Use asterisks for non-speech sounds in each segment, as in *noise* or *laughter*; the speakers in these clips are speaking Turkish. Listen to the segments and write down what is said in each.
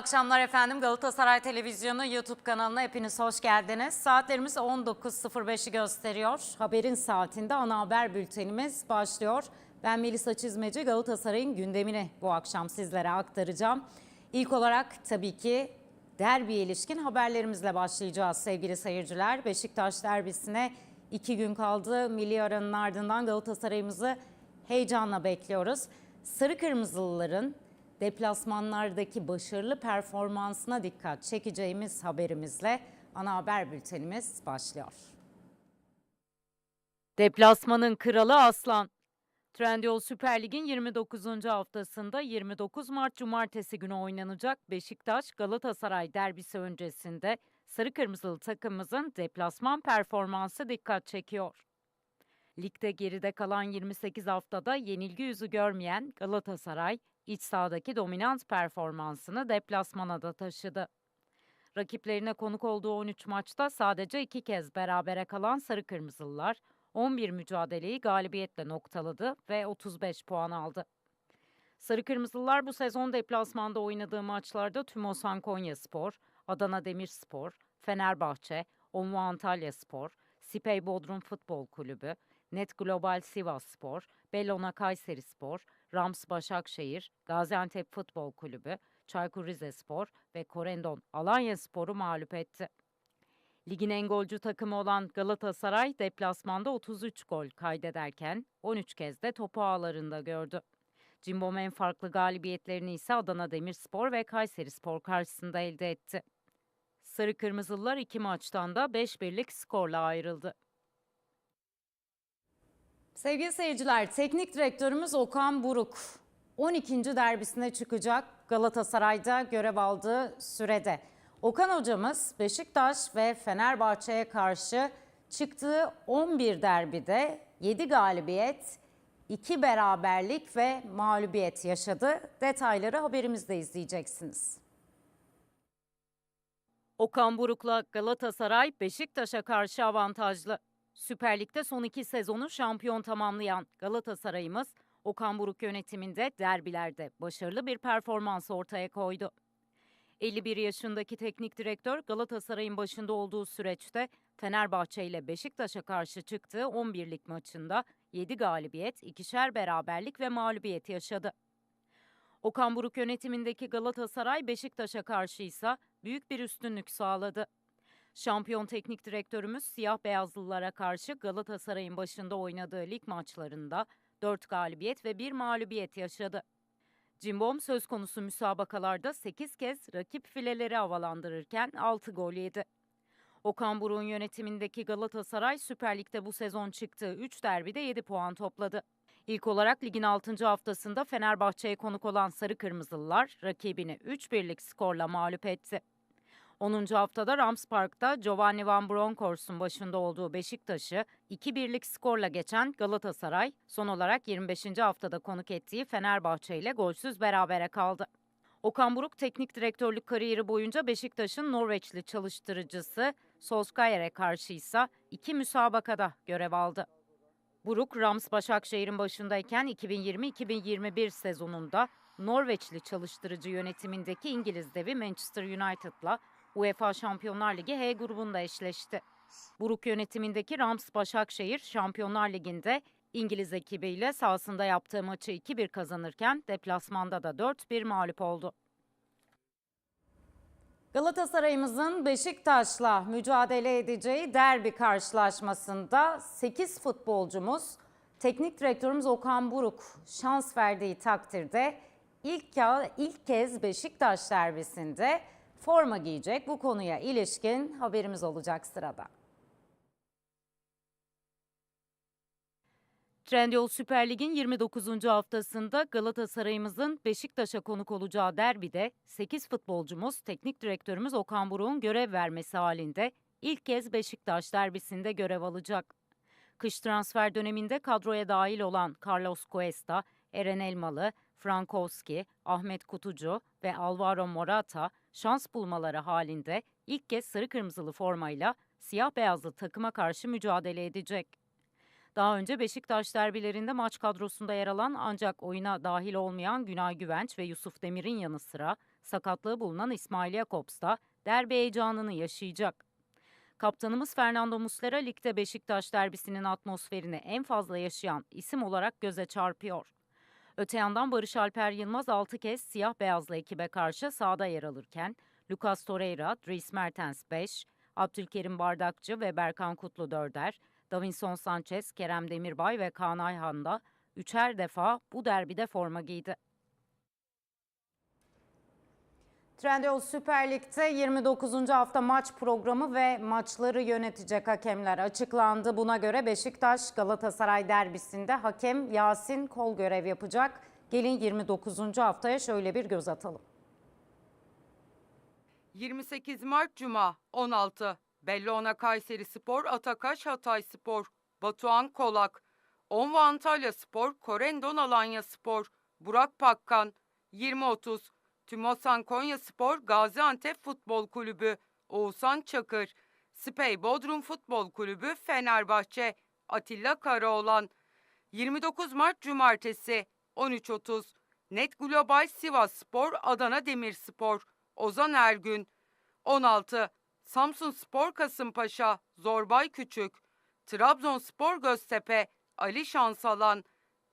akşamlar efendim. Galatasaray Televizyonu YouTube kanalına hepiniz hoş geldiniz. Saatlerimiz 19.05'i gösteriyor. Haberin saatinde ana haber bültenimiz başlıyor. Ben Melisa Çizmeci Galatasaray'ın gündemini bu akşam sizlere aktaracağım. İlk olarak tabii ki derbiye ilişkin haberlerimizle başlayacağız sevgili seyirciler. Beşiktaş derbisine iki gün kaldı. Milli aranın ardından Galatasaray'ımızı heyecanla bekliyoruz. Sarı Kırmızılıların deplasmanlardaki başarılı performansına dikkat çekeceğimiz haberimizle ana haber bültenimiz başlıyor. Deplasmanın kralı Aslan. Trendyol Süper Lig'in 29. haftasında 29 Mart Cumartesi günü oynanacak Beşiktaş Galatasaray derbisi öncesinde sarı kırmızılı takımımızın deplasman performansı dikkat çekiyor. Ligde geride kalan 28 haftada yenilgi yüzü görmeyen Galatasaray, iç sahadaki dominant performansını deplasmana da taşıdı. Rakiplerine konuk olduğu 13 maçta sadece iki kez berabere kalan Sarı Kırmızılılar 11 mücadeleyi galibiyetle noktaladı ve 35 puan aldı. Sarı Kırmızılılar bu sezon deplasmanda oynadığı maçlarda Tümosan Konyaspor, Adana Demirspor, Fenerbahçe, Onlu Antalya Spor, Sipey Bodrum Futbol Kulübü, Net Global Sivas Spor, Bellona Kayseri Spor, Rams Başakşehir, Gaziantep Futbol Kulübü, Çaykur Rizespor ve Korendon Alanya Spor'u mağlup etti. Ligin en golcü takımı olan Galatasaray deplasmanda 33 gol kaydederken 13 kez de topu ağlarında gördü. Cimbom en farklı galibiyetlerini ise Adana Demirspor ve Kayseri Spor karşısında elde etti. Sarı Kırmızılılar iki maçtan da 5-1'lik skorla ayrıldı. Sevgili seyirciler, teknik direktörümüz Okan Buruk 12. derbisine çıkacak Galatasaray'da görev aldığı sürede. Okan hocamız Beşiktaş ve Fenerbahçe'ye karşı çıktığı 11 derbide 7 galibiyet, 2 beraberlik ve mağlubiyet yaşadı. Detayları haberimizde izleyeceksiniz. Okan Buruk'la Galatasaray Beşiktaş'a karşı avantajlı. Süper Lig'de son iki sezonu şampiyon tamamlayan Galatasaray'ımız Okan Buruk yönetiminde derbilerde başarılı bir performans ortaya koydu. 51 yaşındaki teknik direktör Galatasaray'ın başında olduğu süreçte Fenerbahçe ile Beşiktaş'a karşı çıktığı 11'lik maçında 7 galibiyet, ikişer beraberlik ve mağlubiyet yaşadı. Okan Buruk yönetimindeki Galatasaray Beşiktaş'a karşı ise büyük bir üstünlük sağladı. Şampiyon teknik direktörümüz siyah beyazlılara karşı Galatasaray'ın başında oynadığı lig maçlarında 4 galibiyet ve 1 mağlubiyet yaşadı. Cimbom söz konusu müsabakalarda 8 kez rakip fileleri havalandırırken 6 gol yedi. Okan Buruk'un yönetimindeki Galatasaray Süper Lig'de bu sezon çıktığı 3 derbide 7 puan topladı. İlk olarak ligin 6. haftasında Fenerbahçe'ye konuk olan Sarı Kırmızılılar rakibini 3-1'lik skorla mağlup etti. 10. haftada Rams Park'ta Giovanni Van Bronckhorst'un başında olduğu Beşiktaş'ı 2-1'lik skorla geçen Galatasaray son olarak 25. haftada konuk ettiği Fenerbahçe ile golsüz berabere kaldı. Okan Buruk teknik direktörlük kariyeri boyunca Beşiktaş'ın Norveçli çalıştırıcısı Solskjaer'e karşı ise iki müsabakada görev aldı. Buruk, Rams Başakşehir'in başındayken 2020-2021 sezonunda Norveçli çalıştırıcı yönetimindeki İngiliz devi Manchester United'la UEFA Şampiyonlar Ligi H grubunda eşleşti. Buruk yönetimindeki Rams Başakşehir Şampiyonlar Ligi'nde İngiliz ekibiyle sahasında yaptığı maçı 2-1 kazanırken deplasmanda da 4-1 mağlup oldu. Galatasaray'ımızın Beşiktaş'la mücadele edeceği derbi karşılaşmasında 8 futbolcumuz teknik direktörümüz Okan Buruk şans verdiği takdirde ilk, ilk kez Beşiktaş derbisinde forma giyecek. Bu konuya ilişkin haberimiz olacak sırada. Trendyol Süper Lig'in 29. haftasında Galatasaray'ımızın Beşiktaş'a konuk olacağı derbide 8 futbolcumuz teknik direktörümüz Okan Buruk'un görev vermesi halinde ilk kez Beşiktaş derbisinde görev alacak. Kış transfer döneminde kadroya dahil olan Carlos Cuesta, Eren Elmalı, Frankowski, Ahmet Kutucu ve Alvaro Morata şans bulmaları halinde ilk kez sarı kırmızılı formayla siyah beyazlı takıma karşı mücadele edecek. Daha önce Beşiktaş derbilerinde maç kadrosunda yer alan ancak oyuna dahil olmayan Günay Güvenç ve Yusuf Demir'in yanı sıra sakatlığı bulunan İsmail Jakobs da derbi heyecanını yaşayacak. Kaptanımız Fernando Muslera ligde Beşiktaş derbisinin atmosferini en fazla yaşayan isim olarak göze çarpıyor. Öte yandan Barış Alper Yılmaz 6 kez siyah beyazlı ekibe karşı sahada yer alırken Lucas Torreira, Dries Mertens 5, Abdülkerim Bardakçı ve Berkan Kutlu 4'er, Davinson Sanchez, Kerem Demirbay ve Kaan Ayhan da üçer defa bu derbide forma giydi. Trendyol Süper Lig'de 29. hafta maç programı ve maçları yönetecek hakemler açıklandı. Buna göre Beşiktaş Galatasaray derbisinde hakem Yasin Kol görev yapacak. Gelin 29. haftaya şöyle bir göz atalım. 28 Mart Cuma 16 Bellona Kayseri Spor, Atakaş Hatay Spor, Batuhan Kolak, Onva Antalya Spor, Korendon Alanya Spor, Burak Pakkan 20.30 Tümosan Konya Spor, Gaziantep Futbol Kulübü, Oğuzhan Çakır, Spey Bodrum Futbol Kulübü, Fenerbahçe, Atilla Karaoğlan. 29 Mart Cumartesi 13.30 Net Global Sivas Spor, Adana Demirspor, Ozan Ergün. 16 Samsun Spor Kasımpaşa Zorbay Küçük. Trabzonspor Göztepe Ali Şansalan.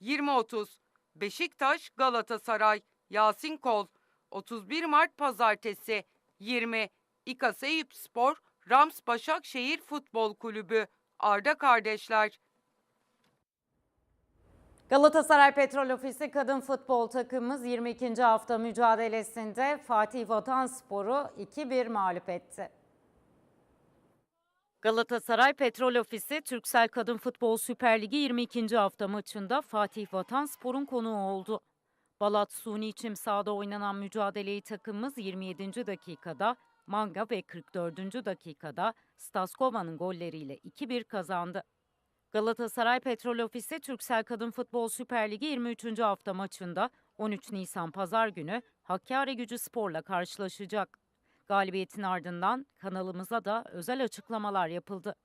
20.30 Beşiktaş Galatasaray Yasin Kol 31 Mart Pazartesi 20 İKAS Eyüp Spor Rams Başakşehir Futbol Kulübü Arda Kardeşler Galatasaray Petrol Ofisi kadın futbol takımımız 22. hafta mücadelesinde Fatih Vatanspor'u 2-1 mağlup etti. Galatasaray Petrol Ofisi Türksel Kadın Futbol Süper Ligi 22. hafta maçında Fatih Vatanspor'un konuğu oldu. Balat Suni Çim sahada oynanan mücadeleyi takımımız 27. dakikada Manga ve 44. dakikada Staskova'nın golleriyle 2-1 kazandı. Galatasaray Petrol Ofisi Türksel Kadın Futbol Süper Ligi 23. hafta maçında 13 Nisan Pazar günü Hakkari Gücü Spor'la karşılaşacak. Galibiyetin ardından kanalımıza da özel açıklamalar yapıldı.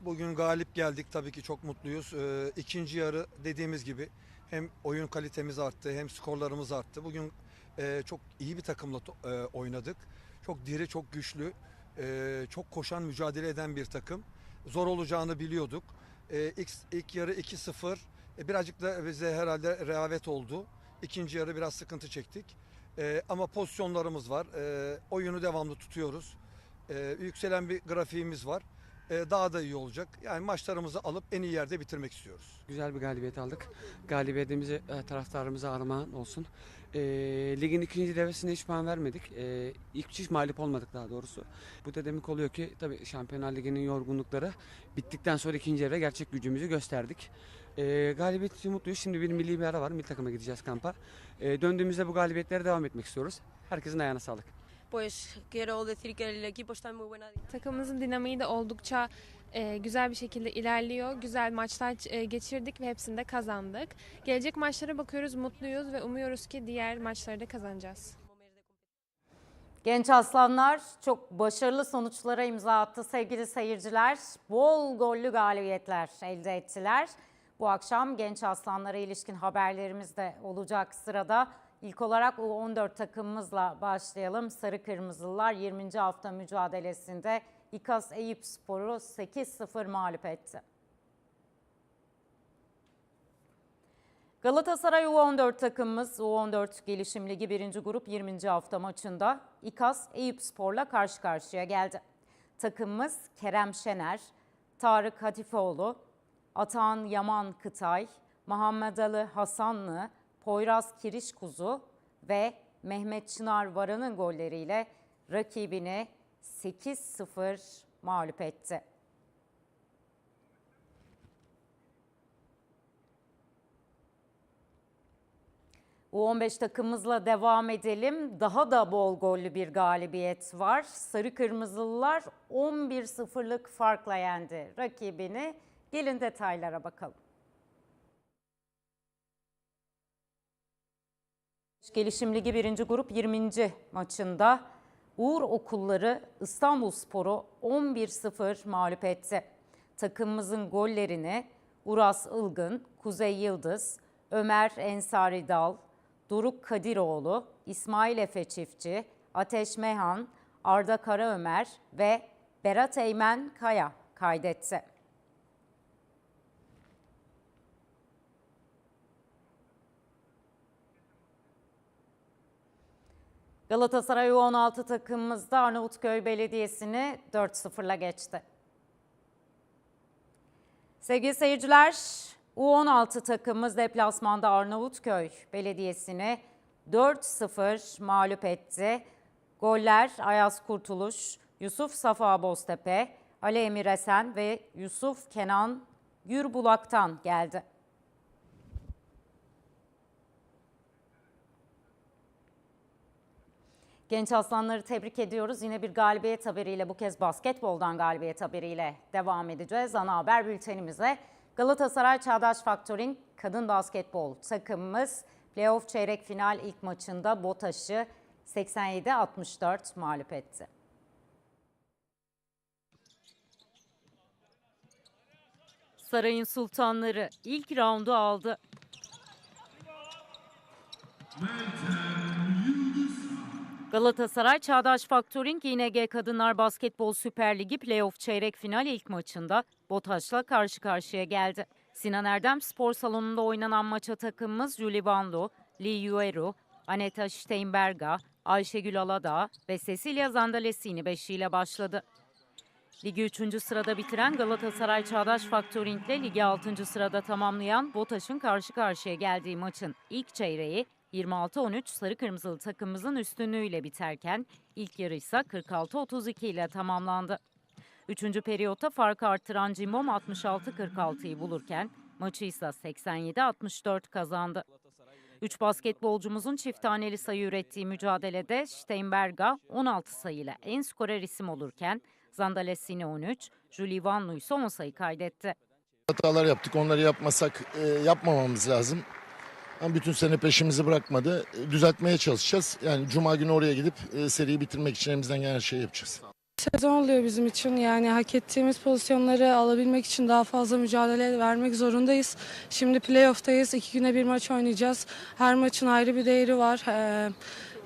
Bugün galip geldik tabii ki çok mutluyuz. Ee, ikinci yarı dediğimiz gibi hem oyun kalitemiz arttı hem skorlarımız arttı. Bugün e, çok iyi bir takımla e, oynadık. Çok diri, çok güçlü, e, çok koşan, mücadele eden bir takım. Zor olacağını biliyorduk. E, ilk, ilk yarı 2-0. E, birazcık da bize herhalde rehavet oldu. İkinci yarı biraz sıkıntı çektik. E, ama pozisyonlarımız var. E, oyunu devamlı tutuyoruz. E, yükselen bir grafiğimiz var daha da iyi olacak. Yani maçlarımızı alıp en iyi yerde bitirmek istiyoruz. Güzel bir galibiyet aldık. Galibiyetimizi e, taraftarımıza armağan olsun. E, ligin ikinci devresinde hiç puan vermedik. E, ilk hiç mağlup olmadık daha doğrusu. Bu da demek oluyor ki tabii Şampiyonlar Ligi'nin yorgunlukları bittikten sonra ikinci devre gerçek gücümüzü gösterdik. E, galibiyet için mutluyuz. Şimdi bir milli bir ara var. Milli takıma gideceğiz kampa. E, döndüğümüzde bu galibiyetlere devam etmek istiyoruz. Herkesin ayağına sağlık. Pues quiero decir que el equipo está en muy buena Takımımızın dinamiği de oldukça e, güzel bir şekilde ilerliyor. Güzel maçlar e, geçirdik ve hepsinde kazandık. Gelecek maçlara bakıyoruz, mutluyuz ve umuyoruz ki diğer maçları da kazanacağız. Genç Aslanlar çok başarılı sonuçlara imza attı sevgili seyirciler. Bol gollü galibiyetler elde ettiler. Bu akşam Genç Aslanlara ilişkin haberlerimiz de olacak sırada. İlk olarak U14 takımımızla başlayalım. Sarı Kırmızılılar 20. hafta mücadelesinde İKAS Eyüp Spor'u 8-0 mağlup etti. Galatasaray U14 takımımız U14 Gelişim Ligi 1. Grup 20. hafta maçında İKAS Eyüp Spor'la karşı karşıya geldi. Takımımız Kerem Şener, Tarık Hatifoğlu, Atan Yaman Kıtay, Muhammed Ali Hasanlı, Poyraz Kirişkuzu ve Mehmet Çınar Varan'ın golleriyle rakibini 8-0 mağlup etti. U15 takımımızla devam edelim. Daha da bol gollü bir galibiyet var. Sarı Kırmızılılar 11-0'lık farkla yendi rakibini. Gelin detaylara bakalım. Gelişim Ligi 1. Grup 20. maçında Uğur Okulları İstanbulspor'u 11-0 mağlup etti. Takımımızın gollerini Uras Ilgın, Kuzey Yıldız, Ömer Ensari Dal, Doruk Kadiroğlu, İsmail Efe Çiftçi, Ateş Mehan, Arda Karaömer ve Berat Eymen Kaya kaydetti. Galatasaray U16 takımımızda Arnavutköy Belediyesi'ni 4-0'la geçti. Sevgili seyirciler, U16 takımımız deplasmanda Arnavutköy Belediyesi'ni 4-0 mağlup etti. Goller Ayaz Kurtuluş, Yusuf Safa Boztepe, Ali Emir Esen ve Yusuf Kenan Gürbulak'tan geldi. Genç aslanları tebrik ediyoruz. Yine bir galibiyet haberiyle bu kez basketboldan galibiyet haberiyle devam edeceğiz. Ana haber bültenimize Galatasaray Çağdaş Faktör'ün kadın basketbol takımımız playoff çeyrek final ilk maçında BOTAŞ'ı 87-64 mağlup etti. Sarayın sultanları ilk raundu aldı. Galatasaray Çağdaş Faktöring ING Kadınlar Basketbol Süper Ligi playoff çeyrek final ilk maçında BOTAŞ'la karşı karşıya geldi. Sinan Erdem Spor Salonu'nda oynanan maça takımımız Julie Vanlo, Lee Yueru, Aneta Steinberga, Ayşegül Aladağ ve Cecilia Zandalesini beşiyle başladı. Ligi 3. sırada bitiren Galatasaray Çağdaş Faktöring ile ligi 6. sırada tamamlayan BOTAŞ'ın karşı karşıya geldiği maçın ilk çeyreği 26-13 sarı kırmızılı takımımızın üstünlüğüyle biterken ilk yarı ise 46-32 ile tamamlandı. Üçüncü periyotta farkı arttıran Cimbom 66-46'yı bulurken maçı ise 87-64 kazandı. Üç basketbolcumuzun çift taneli sayı ürettiği mücadelede Steinberga 16 sayıyla en skorer isim olurken Zandalesini 13, Julie Vanlu ise 10 sayı kaydetti. Hatalar yaptık. Onları yapmasak e, yapmamamız lazım. Ama bütün sene peşimizi bırakmadı. Düzeltmeye çalışacağız. Yani cuma günü oraya gidip e, seriyi bitirmek için elimizden gelen şeyi yapacağız. Sezon oluyor bizim için yani hak ettiğimiz pozisyonları alabilmek için daha fazla mücadele vermek zorundayız. Şimdi playoff'tayız. İki güne bir maç oynayacağız. Her maçın ayrı bir değeri var. Ee,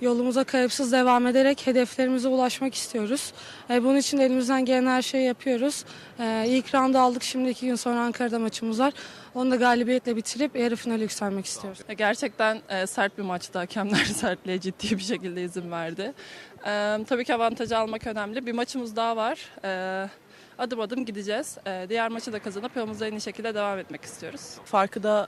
yolumuza kayıpsız devam ederek hedeflerimize ulaşmak istiyoruz. Ee, bunun için de elimizden gelen her şeyi yapıyoruz. Ee, ilk roundu aldık. Şimdi iki gün sonra Ankara'da maçımız var. Onu da galibiyetle bitirip yarı finale yükselmek istiyoruz. Gerçekten e, sert bir maçtı. Hakemler *laughs* sertliğe ciddi bir şekilde izin verdi. E, tabii ki avantajı almak önemli. Bir maçımız daha var. E, adım adım gideceğiz. E, diğer maçı da kazanıp yolumuza en iyi şekilde devam etmek istiyoruz. farkı da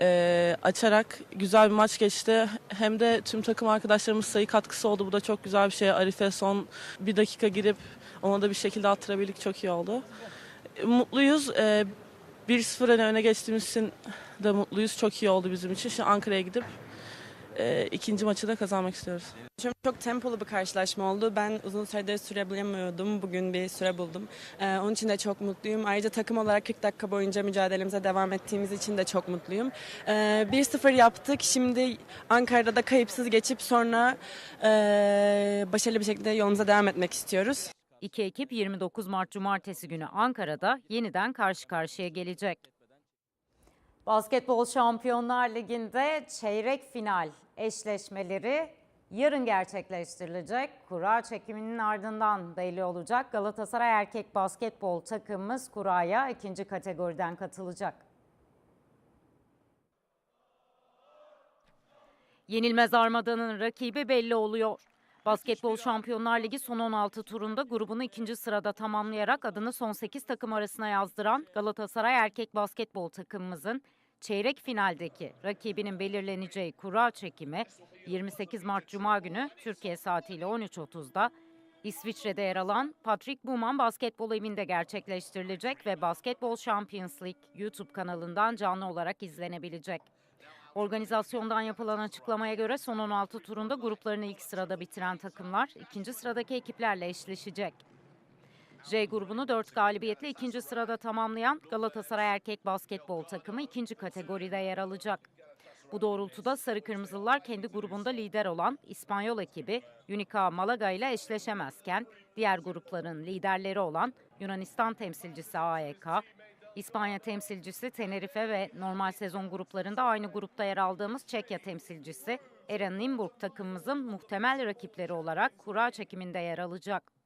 e, açarak güzel bir maç geçti. Hem de tüm takım arkadaşlarımız sayı katkısı oldu. Bu da çok güzel bir şey. Arife son bir dakika girip ona da bir şekilde attırabildik. Çok iyi oldu. E, Mutluyuz. E, 1-0 öne geçtiğimiz için de mutluyuz. Çok iyi oldu bizim için. Şimdi Ankara'ya gidip e, ikinci maçı da kazanmak istiyoruz. Çok, çok tempolu bir karşılaşma oldu. Ben uzun süredir süre bulamıyordum. Bugün bir süre buldum. Ee, onun için de çok mutluyum. Ayrıca takım olarak 40 dakika boyunca mücadelemize devam ettiğimiz için de çok mutluyum. Ee, 1-0 yaptık. Şimdi Ankara'da da kayıpsız geçip sonra ee, başarılı bir şekilde yolumuza devam etmek istiyoruz. İki ekip 29 Mart Cumartesi günü Ankara'da yeniden karşı karşıya gelecek. Basketbol Şampiyonlar Ligi'nde çeyrek final eşleşmeleri yarın gerçekleştirilecek. Kura çekiminin ardından belli olacak. Galatasaray erkek basketbol takımımız kuraya ikinci kategoriden katılacak. Yenilmez Armada'nın rakibi belli oluyor. Basketbol Şampiyonlar Ligi son 16 turunda grubunu ikinci sırada tamamlayarak adını son 8 takım arasına yazdıran Galatasaray erkek basketbol takımımızın çeyrek finaldeki rakibinin belirleneceği kura çekimi 28 Mart Cuma günü Türkiye saatiyle 13.30'da İsviçre'de yer alan Patrick Baumann Basketbol Evi'nde gerçekleştirilecek ve Basketbol Champions League YouTube kanalından canlı olarak izlenebilecek. Organizasyondan yapılan açıklamaya göre son 16 turunda gruplarını ilk sırada bitiren takımlar ikinci sıradaki ekiplerle eşleşecek. J grubunu 4 galibiyetle ikinci sırada tamamlayan Galatasaray erkek basketbol takımı ikinci kategoride yer alacak. Bu doğrultuda Sarı Kırmızılılar kendi grubunda lider olan İspanyol ekibi Unica Malaga ile eşleşemezken diğer grupların liderleri olan Yunanistan temsilcisi AEK, İspanya temsilcisi Tenerife ve normal sezon gruplarında aynı grupta yer aldığımız Çekya temsilcisi Eren Nimburg takımımızın muhtemel rakipleri olarak kura çekiminde yer alacak.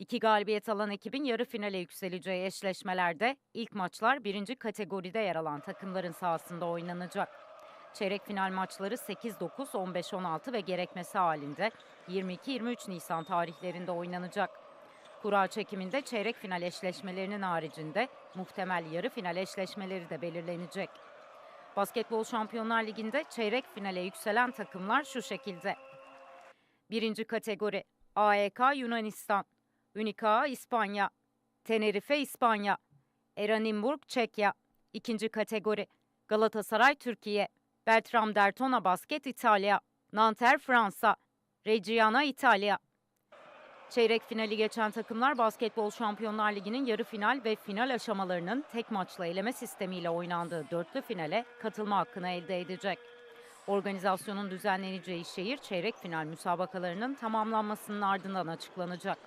İki galibiyet alan ekibin yarı finale yükseleceği eşleşmelerde ilk maçlar birinci kategoride yer alan takımların sahasında oynanacak. Çeyrek final maçları 8-9, 15-16 ve gerekmesi halinde 22-23 Nisan tarihlerinde oynanacak. Kura çekiminde çeyrek final eşleşmelerinin haricinde muhtemel yarı final eşleşmeleri de belirlenecek. Basketbol Şampiyonlar Ligi'nde çeyrek finale yükselen takımlar şu şekilde. Birinci kategori AEK Yunanistan, Unica İspanya, Tenerife İspanya, Eranimburg Çekya. İkinci kategori Galatasaray Türkiye, Beltram Dertona Basket İtalya, Nanter Fransa, Reggiana İtalya. Çeyrek finali geçen takımlar Basketbol Şampiyonlar Ligi'nin yarı final ve final aşamalarının tek maçla eleme sistemiyle oynandığı dörtlü finale katılma hakkını elde edecek. Organizasyonun düzenleneceği şehir çeyrek final müsabakalarının tamamlanmasının ardından açıklanacak.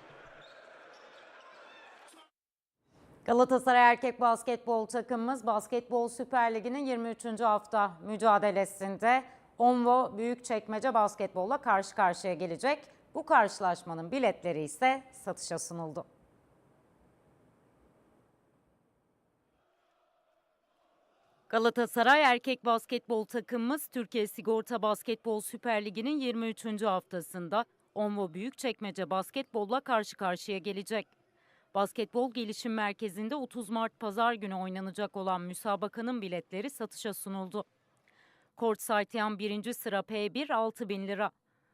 Galatasaray Erkek Basketbol takımımız Basketbol Süper Ligi'nin 23. hafta mücadelesinde Onvo Büyükçekmece Basketbol'la karşı karşıya gelecek. Bu karşılaşmanın biletleri ise satışa sunuldu. Galatasaray Erkek Basketbol takımımız Türkiye Sigorta Basketbol Süper Ligi'nin 23. haftasında Onvo Büyükçekmece Basketbol'la karşı karşıya gelecek. Basketbol Gelişim Merkezi'nde 30 Mart Pazar günü oynanacak olan müsabakanın biletleri satışa sunuldu. Courtside Yan 1. sıra P1 6 bin lira.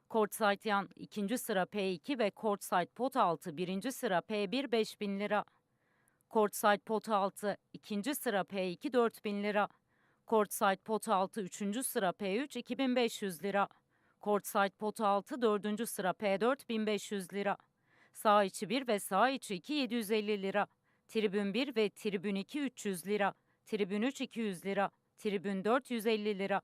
Courtside Yan 2. sıra P2 ve Courtside Pot 6 1. sıra P1 5 bin lira. Courtside Pot 6 2. sıra P2 4 bin lira. Courtside Pot 6 3. sıra P3 2500 lira. Courtside Pot 6 4. sıra P4 1500 lira. Sağ içi 1 ve sağ içi 2 750 lira. Tribün 1 ve tribün 2 300 lira. Tribün 3 200 lira. Tribün 4 150 lira.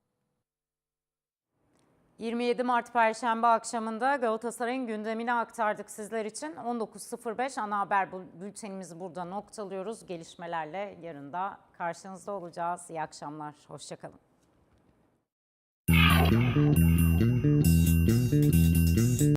27 Mart Perşembe akşamında Galatasaray'ın gündemini aktardık sizler için. 19.05 ana haber bültenimizi burada noktalıyoruz. Gelişmelerle yarın da karşınızda olacağız. İyi akşamlar, hoşçakalın.